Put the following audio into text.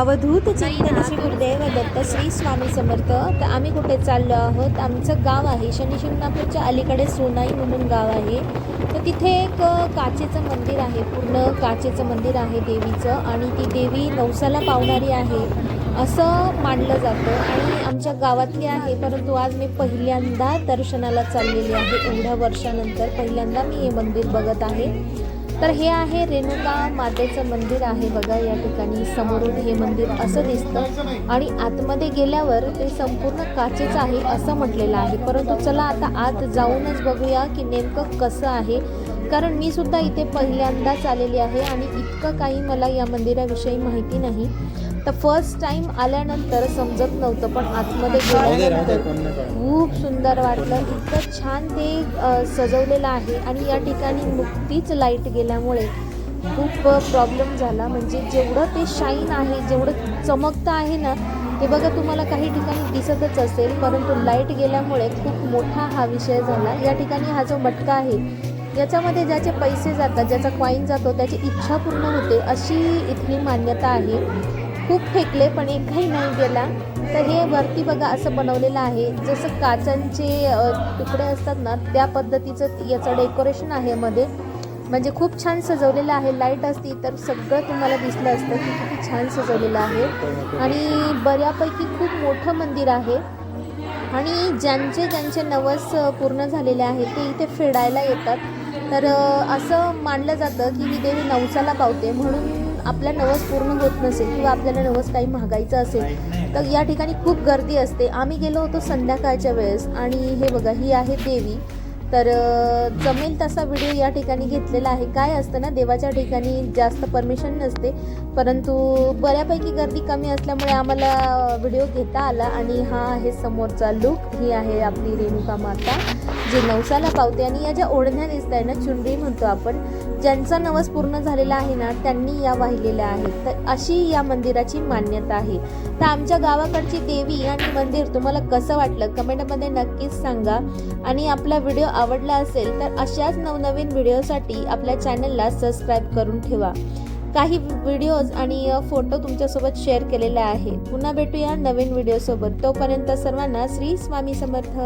अवधूत चिंतन श्री गुरुदेव दत्त श्री स्वामी समर्थ. तर आम्ही कुठे चाललो आहोत? आमचं गाव आहे शनी शिंगणापूरच्या अलीकडे सोनाई म्हणून गाव आहे. तर तिथे एक काचेचं मंदिर आहे. पूर्ण काचेचं मंदिर आहे देवीचं. आणि ती देवी नवसाला पावणारी आहे असं मानलं जातं. आणि आमच्या गावातली आहे परंतु आज मी पहिल्यांदा दर्शनाला चाललेली आहे. एवढ्या वर्षानंतर पहिल्यांदा मी हे मंदिर बघत आहे. तर हे आहे रेणुका मातेचं मंदिर आहे बघा या ठिकाणी समोरून हे मंदिर असं दिसतं. आणि आतमध्ये गेल्यावर ते संपूर्ण काचेचं आहे असं म्हटलेलं आहे. परंतु चला आता आत जाऊनच बघूया की नेमकं कसं आहे. कारण मी सुद्धा इथे पहिल्यांदाच आलेली आहे आणि इतकं काही मला या मंदिराविषयी माहिती नाही. तर फर्स्ट टाइम आल्यानंतर समजत नव्हतं पण आतमध्ये गेल्यानंतर खूप सुंदर वाटलं. इतकं छान ते सजवलेलं आहे आणि या ठिकाणी नुकतीच लाइट गेल्यामुळे खूप प्रॉब्लेम झाला. म्हणजे जेवढं ते शाईन आहे जेवढं चमकतं आहे ना ते बघा तुम्हाला काही ठिकाणी दिसतच असेल परंतु लाइट गेल्यामुळे खूप मोठा हा विषय झाला. या ठिकाणी हा जो मटका आहे याच्यामध्ये ज्याचे पैसे जातात ज्याचा कॉईन जातो त्याची इच्छा पूर्ण होते अशी इथली मान्यता आहे. खूप फेकले पण एकही नाही गेला. तर हे वरती बघा असं बनवलेलं आहे. जसं काचांचे तुकडे असतात ना त्या पद्धतीचं याचं डेकोरेशन आहे मध्ये. म्हणजे खूप छान सजवलेलं आहे. लाइट असती तर सगळं तुम्हाला दिसलं असतं की किती छान सजवलेलं आहे. आणि बऱ्यापैकी खूप मोठं मंदिर आहे. आणि ज्यांचे ज्यांचे नवस पूर्ण झालेले आहेत ते इथे फेडायला येतात. तर असं मानलं जातं की ही देवी नवसाला पावते. म्हणून आपल्या नवस पूर्ण होत नसेल किंवा आपल्याला नवस काही मागायचं असेल तर या ठिकाणी खूप गर्दी असते. आम्ही गेलो होतो संध्याकाळच्या वेळेस आणि हे बघा ही आहे देवी. तर जमेल तसा व्हिडिओ या ठिकाणी घेतलेला आहे. काय असतं ना देवाच्या ठिकाणी जास्त परमिशन नसते परंतु बऱ्यापैकी गर्दी कमी असल्यामुळे आम्हाला व्हिडिओ घेता आला आणि हा आहे समोरचा लुक. ही आहे आपली रेणुका माता जी नवसाला पावते आणि या ज्या ओढण्या दिसत आहे ना चुनरी म्हणतो आपण ज्यांचा नवस पूर्ण झालेला आहे ना त्यांनी या वाहिलेल्या आहेत. तर अशी या मंदिराची मान्यता आहे. तर आमच्या गावाकडची देवी आणि मंदिर तुम्हाला कसं वाटलं? कमेंटमध्ये नक्कीच सांगा. आणि आपला व्हिडिओ आवडला असेल तर अशाच नवनवीन व्हिडिओसाठी आपल्या चॅनलला सबस्क्राईब करून ठेवा. काही व्हिडिओज आणि फोटो तुमच्यासोबत शेअर केलेले आहे. पुन्हा भेटूया नवीन व्हिडिओसोबत. तोपर्यंत सर्वांना श्री स्वामी समर्थ.